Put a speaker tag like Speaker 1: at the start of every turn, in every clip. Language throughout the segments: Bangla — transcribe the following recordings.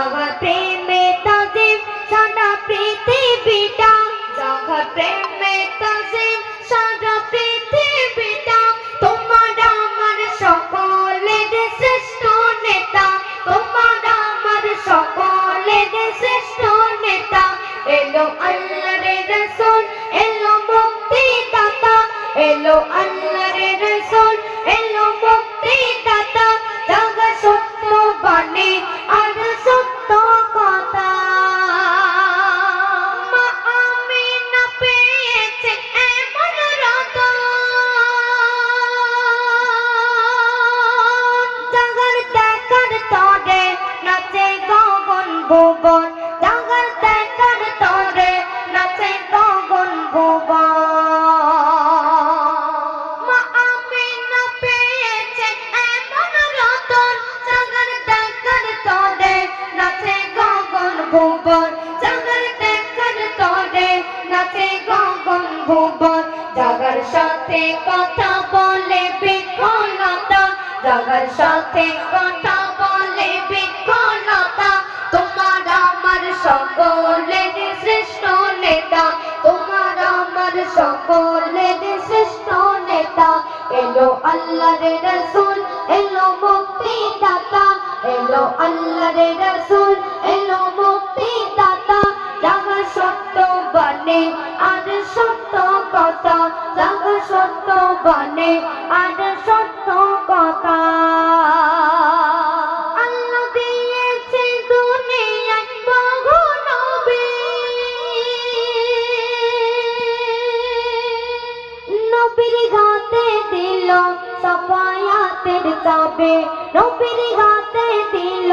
Speaker 1: আমার প্রেমে তাজিম, সারা পৃথিবীটা জগৎ প্রেমে তাজিম, সারা পৃথিবীটা তোমার আমার সকলের শ্রেষ্ঠ নেতা, তোমার আমার সকলের শ্রেষ্ঠ নেতা। এলো আল্লাহ রে রসুল, এলো মুক্তি দাতা এলো আল্লাহ নাচে গগন ভুবন, জাগার দেখার তরে নাচে গগন ভুবন। জাগার সাথে কথা বলে বিকলতা, জাগার সাথে কথা বলে বিকলতা। তোমার আমার সকলের শ্রেষ্ঠ নেতা, তোমার আমার সকলের শ্রেষ্ঠ নেতা। এলো আল্লাহর রসুল, এলো মুখ আল্লাহর রসুল এলো মুক্তি দাতা জাগা সত্য বনে, আর সত্য কথা জাগা সত্য বনে, আর সত্য কথা। দিল সফায়াতের চাবে নবীর হাতে দিল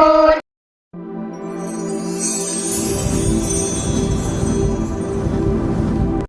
Speaker 1: for